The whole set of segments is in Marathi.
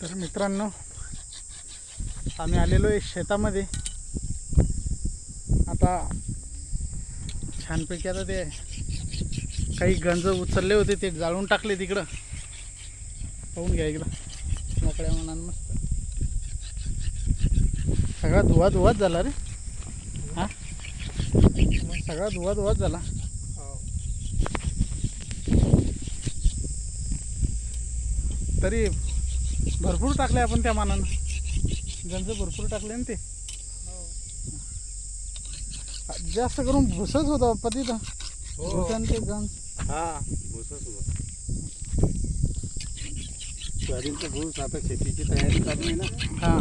तर मित्रांनो आम्ही आलेलो आहे शेतामध्ये. आता छानपैकी आता ते काही गंज उचलले होते ते जाळून टाकले तिकडं. पाहून घ्या इकडं मोकळ्या मनान मस्त. सगळा धुवा धुवाच झाला रे. हा? सगळा धुवा धुवाच झाला. तरी भरपूर टाकले आपण त्या मानानं. गंज भरपूर टाकले ना ते. जास्त करून भुसच होता बाप्पा तिथं. भुसन ते गंज. हा भुसच होता. सोयाबीनचा भूस आता शेतीची तयारी चालू आहे ना. हां.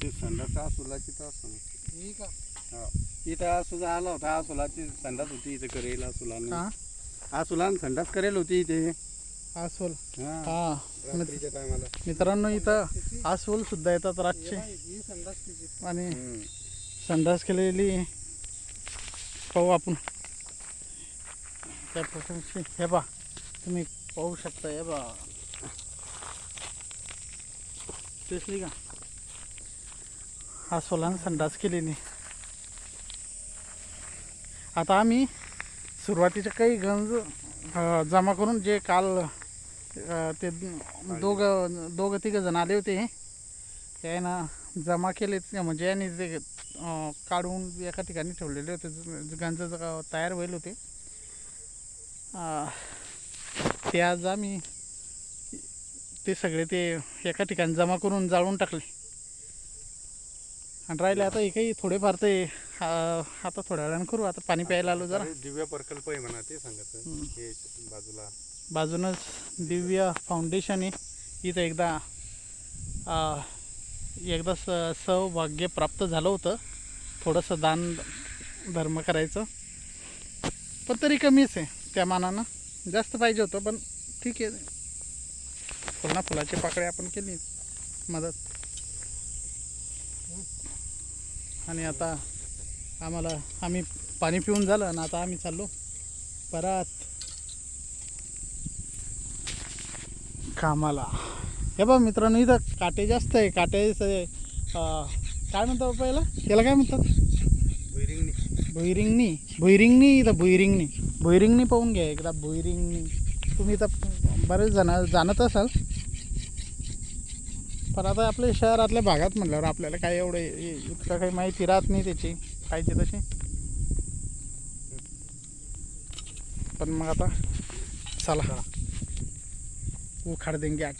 ते संडाचा सुलाची तर हो. इथं सुद्धा आला होता सुलाची संडास होती इथे करेल सुलाने. हां हा सुलान संडास करेल होती इथे. आसोल. हा. हां. रात्रीच्या टायमाला. मित्रांनो इथं आसोल सुद्धा येतात रातचे. आणि संडास केलेली पाहू आपण. त्या प्रकारची. हे बा तुम्ही पाहू शकता हे बा. दिसली का? हा सोलान संडास केलेली. आता आम्ही सुरुवातीच्या काही गंज जमा करून जे काल ते दोघं दोघं तिघं जण आले होते त्यानं जमा केले म्हणजे यांनी ते काढून एका ठिकाणी ठेवलेले होते गंज तयार होईल होते. ते आज आम्ही ते सगळे ते एका ठिकाणी जमा करून जाळून टाकले. आणि राहिले आता हे काही थोडेफार ते आता थोड्या वेळानं करू आता पाणी प्यायला आलो जरा. दिव्य प्रकल्प आहे म्हणा ते सांगत. हे बाजूला. बाजूनच दिव्य फाउंडेशन आहे. इथं एकदा एकदा स सौभाग्य प्राप्त झालं होतं. थोडंसं दान धर्म करायचं. पण तरी कमीच आहे त्या मानानं. जास्त पाहिजे होतं पण ठीक आहे. फुलना फुलाची पाकळी आपण केली. मदत. आणि आता आम्हाला आम्ही पाणी पिऊन झालं आणि आता आम्ही चाललो. परत. कामाला. हे बघ मित्रांनो इथं काटे जास्त आहे. काटे काय म्हणतात बाबा याला याला काय म्हणतात? भुईरिंगणी. भुईरिंगणी. भुईरिंगणी इथं भुईरिंगणी. भुईरिंगणी पाहून घ्या एकदा भुईरिंगणी. तुम्ही इथं बरेच जण जाणत असाल. पण आता आपल्या शहरातल्या भागात म्हटल्यावर आपल्याला काय एवढं इतकं काही माहिती राहत नाही त्याची. पाहिजे तशी. पण मग आता चला. उखाड देंगे आज.